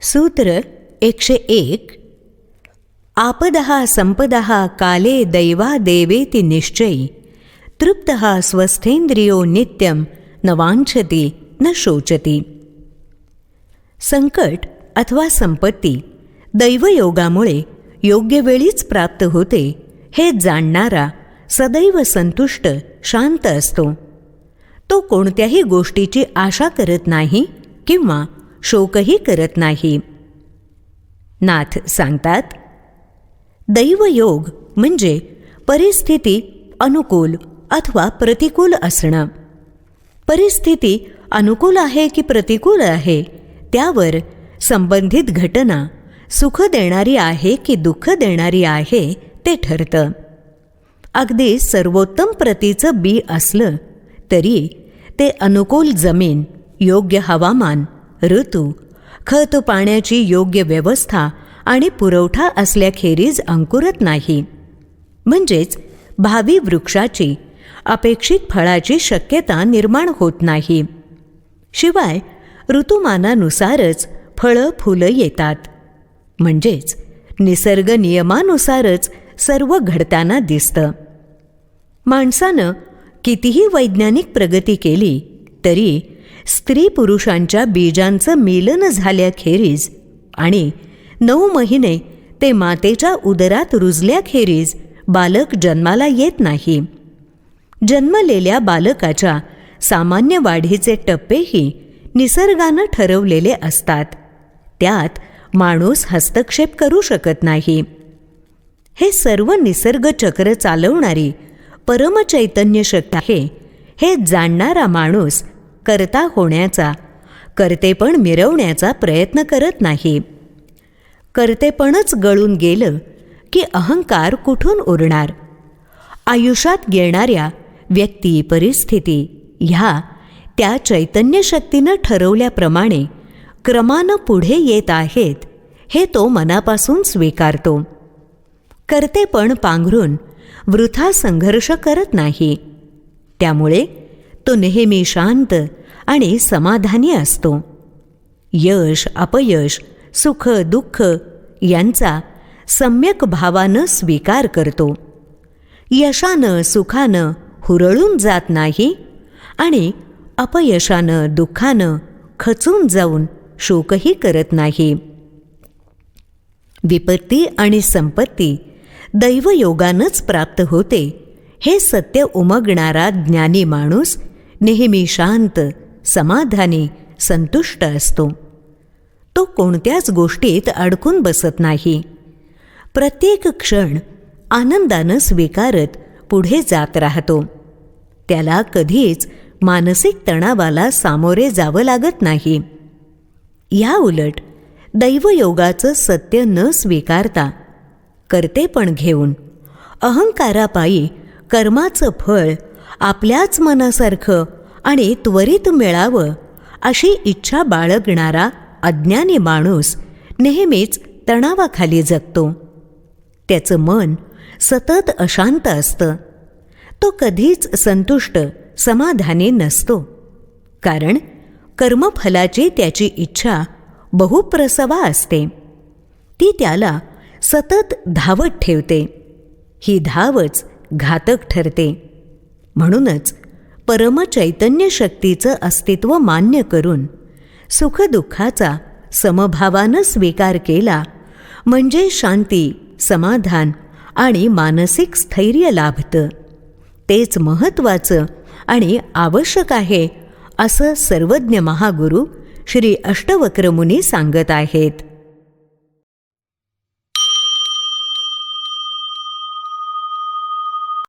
सूत्र एकशे एक आपदः संपदहा काले दैवा देवेति निश्चयी तृप्तः स्वस्थेंद्रियो नित्यं न वांछती न शोचती संकट अथवा संपत्ती दैवयोगामुळे योग्य वेळीच प्राप्त होते हे जाणणारा सदैव संतुष्ट शांत असतो तो कोणत्याही गोष्टीची आशा करत नाही किंवा शोकही करत नाही. नाथ सांगतात दैवयोग म्हणजे परिस्थिती अनुकूल अथवा प्रतिकूल असणं. परिस्थिती अनुकूल आहे की प्रतिकूल आहे त्यावर संबंधित घटना सुख देणारी आहे की दुःख देणारी आहे ते ठरतं. अगदी सर्वोत्तम प्रतीचं बी असलं तरी ते अनुकूल जमीन योग्य हवामान ऋतू खत पाण्याची योग्य व्यवस्था आणि पुरवठा असल्याखेरीज अंकुरत नाही. म्हणजेच भावी वृक्षाची अपेक्षित फळाची शक्यता निर्माण होत नाही. शिवाय ऋतुमानानुसारच फळं फुलं येतात. म्हणजेच निसर्ग नियमानुसारच सर्व घडताना दिसतं. माणसानं कितीही वैज्ञानिक प्रगती केली तरी स्त्री पुरुषांच्या बीजांचं मिलन झाल्याखेरीज आणि नऊ महिने ते मातेच्या उदरात रुजल्याखेरीज बालक जन्माला येत नाही. जन्मलेल्या बालकाच्या सामान्य वाढीचे टप्पेही निसर्गानं ठरवलेले असतात. त्यात माणूस हस्तक्षेप करू शकत नाही. हे सर्व निसर्गचक्र चालवणारी परमचैतन्य शक्त आहे. हे जाणणारा माणूस करता होण्याचा. करतेपण मिरवण्याचा प्रयत्न करत नाही. करतेपणच गळून गेलं की अहंकार कुठून उरणार? आयुष्यात येणाऱ्या व्यक्ती परिस्थिती ह्या त्या चैतन्य शक्तीनं ठरवल्याप्रमाणे क्रमानं पुढे येत आहेत हे तो मनापासून स्वीकारतो. करतेपण पांघरून वृथा संघर्ष करत नाही. त्यामुळे तो नेहमी शांत आणि समाधानी असतो. यश अपयश सुख दुःख यांचा सम्यक भावानं स्वीकार करतो. यशानं सुखानं हुरळून जात नाही आणि अपयशानं दुःखानं खचून जाऊन शोकही करत नाही. विपत्ती आणि संपत्ती दैवयोगानंच प्राप्त होते हे सत्य उमगणारा ज्ञानी माणूस नेहमी शांत समाधानी संतुष्ट असतो. तो कोणत्याच गोष्टीत अडकून बसत नाही. प्रत्येक क्षण आनंदानं स्वीकारत पुढे जात राहतो. त्याला कधीच मानसिक तणावाला सामोरे जावं लागत नाही. या उलट दैवयोगाचं सत्य न स्वीकारता करते पण घेऊन अहंकारापायी कर्माचं फळ आपल्याच मनासारखं आणि त्वरित मिळावं अशी इच्छा बाळगणारा अज्ञानी माणूस नेहमीच तणावाखाली जगतो. त्याचं मन सतत अशांत असतं. तो कधीच संतुष्ट समाधानी नसतो. कारण कर्मफलाची त्याची इच्छा बहुप्रसवा असते. ती त्याला सतत धावत ठेवते. ही धावच घातक ठरते. म्हणूनच परमचैतन्य शक्तीचं अस्तित्व मान्य करून सुखदुःखाचा समभावानं स्वीकार केला म्हणजे शांती समाधान आणि मानसिक स्थैर्य लाभतं. तेच महत्त्वाचं आणि आवश्यक आहे असं सर्वज्ञ महागुरू श्री अष्टवक्रमुनी सांगत आहेत.